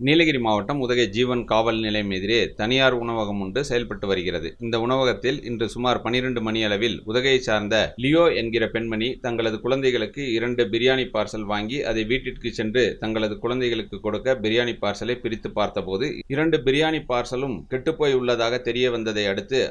நீலகிரி மாவட்டம் உதகை ஜீவன் காவல் நிலையம் எதிரே தனியார் உணவகம் ஒன்று செயல்பட்டு வருகிறது. இந்த உணவகத்தில் இன்று சுமார் 12 மணி அளவில் உதகையை சார்ந்த லியோ என்கிற பெண்மணி தங்களது குழந்தைகளுக்கு இரண்டு பிரியாணி பார்சல் வாங்கி அதை வீட்டிற்கு சென்று தங்களது குழந்தைகளுக்கு கொடுக்க பிரியாணி பார்சலை பிரித்து பார்த்தபோது இரண்டு பிரியாணி பார்சலும் கெட்டுப்போய் உள்ளதாக தெரிய வந்ததை அடுத்து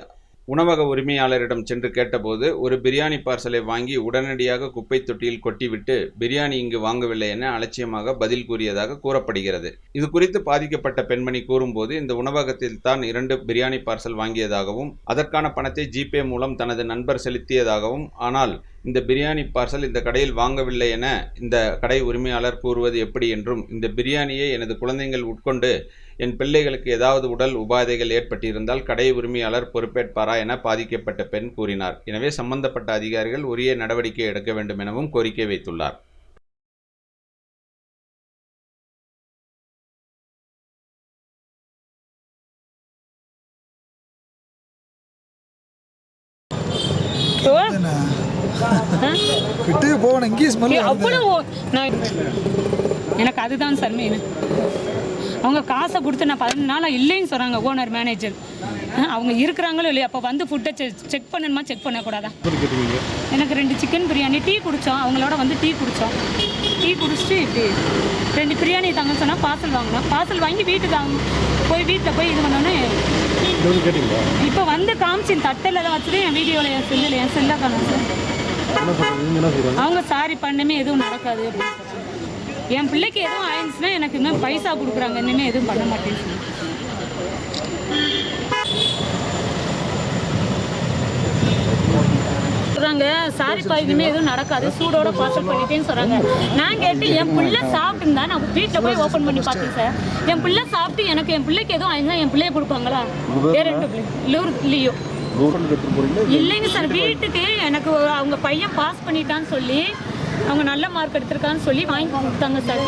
உணவக உரிமையாளரிடம் சென்று கேட்டபோது ஒரு பிரியாணி பார்சலை வாங்கி உடனடியாக குப்பை தொட்டியில் கொட்டிவிட்டு பிரியாணி இங்கு வாங்கவில்லை என அலட்சியமாக பதில் கூறியதாக கூறப்படுகிறது. இது குறித்து பாதிக்கப்பட்ட பெண்மணி கூறும்போது இந்த உணவகத்தில் தான் இரண்டு பிரியாணி பார்சல் வாங்கியதாகவும் அதற்கான பணத்தை ஜிபே மூலம் தனது நண்பர் செலுத்தியதாகவும் ஆனால் இந்த பிரியாணி பார்சல் இந்த கடையில் வாங்கவில்லை என இந்த கடை உரிமையாளர் கூறுவது எப்படி என்றும் இந்த பிரியாணியை எனது குழந்தைகள் உட்கொண்டு என் பிள்ளைகளுக்கு ஏதாவது உடல் உபாதைகள் ஏற்பட்டிருந்தால் கடை உரிமையாளர் பொறுப்பேற்பாரா என பாதிக்கப்பட்ட பெண் கூறினார் எனவே சம்பந்தப்பட்ட அதிகாரிகள் உரிய நடவடிக்கை எடுக்க வேண்டும் எனவும் கோரிக்கை வைத்துள்ளார் என்ன? விட்டு போகணும். இங்கேயும் ஸ்மெல் ஏய், அவ்வளவு நான் எனக்கு அதுதான் சார் மெயின் அவங்க காசை கொடுத்து நான் பதினஞ்சு நாளாக இல்லைன்னு சொல்கிறாங்க ஓனர் மேனேஜர் அவங்க இருக்கிறாங்களோ இல்லையா அப்போ வந்து ஃபுட்டை செக் பண்ணணுமா செக் பண்ணக்கூடாதா? எனக்கு ரெண்டு சிக்கன் பிரியாணி டீ குடித்தோம் அவங்களோட வந்து டீ குடித்தோம் டீ குடிச்சிட்டு இப்படி ரெண்டு பிரியாணி தாங்க சொன்னால் பார்சல் வாங்கினோம் பார்சல் வாங்கி வீட்டுக்கு அவங்க போய் வீட்டில் போய் இது பண்ணோன்னே இப்போ வந்து காமிச்சு தட்டில் தான் வச்சுட்டு என் வீடியோவில் என் செல்லில் என் செல்லில் காணும் சார் அவங்க சாரி பண்ணுமே எதுவும் நடக்காது அப்படின்னு என் பிள்ளைக்கு எதுவும் ஆயிடுச்சுன்னா எனக்கு இன்னும் பைசா கொடுக்குறாங்க. இன்னுமே எதுவும் பண்ண மாட்டேன்னு சொல்றாங்க. சாரிப்பா இனிமேல் எதுவும் நடக்காது. சூடோட பார்சல் பண்ணிட்டேன்னு சொல்றாங்க. நான் கேட்டு என் பிள்ளை சாப்பிட்டுருந்தா நான் வீட்டில் போய் ஓப்பன் பண்ணி பார்த்தேன் சார் என் பிள்ளை சாப்பிட்டு எனக்கு என் பிள்ளைக்கு எதுவும் ஆயிருந்தா என் பிள்ளைய கொடுப்பாங்களா? வேற ரெண்டு பிள்ளை. இல்லையோ இல்லைங்க சார் வீட்டுக்கு எனக்கு அவங்க பையன் பாஸ் பண்ணிட்டான்னு சொல்லி அவங்க நல்ல மார்க் எடுத்திருக்கான்னு சொல்லி வாங்கி கொடுத்தாங்க சார்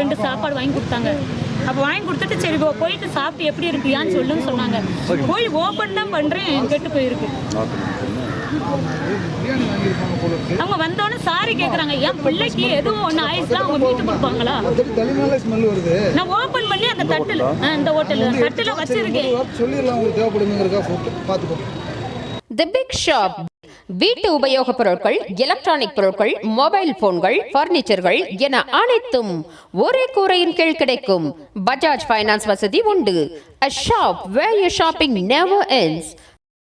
ரெண்டு சாப்பாடு வாங்கி கொடுத்தாங்க. அப்போ வாங்கி கொடுத்துட்டு சரி போயிட்டு சாப்பிட்டு எப்படி இருக்கியான்னு சொல்லுன்னு சொன்னாங்க. போய் ஓப்பன் தான் பண்ணுறேன் கெட்டு போயிருக்கு. அவங்க வந்தோடனே சாரி கேட்குறாங்க என் பிள்ளைக்கு எதுவும் ஒன்று ஆயிடுச்சுன்னா அவங்க வீட்டு கொடுப்பாங்களா? நான் ஓப்பன் பண்ணி அந்த தட்டில் இந்த ஹோட்டலில் தட்டில் வச்சிருக்கேன். தி பிக் ஷாப் வீட்டு உபயோகப் பொருட்கள் எலக்ட்ரானிக் பொருட்கள் மொபைல் போன்கள் பர்னிச்சர்கள் என அனைத்தும் ஒரே கூரையின் கீழ் கிடைக்கும். பஜாஜ் ஃபைனான்ஸ் வசதி உண்டு. A shop where you shopping never ends.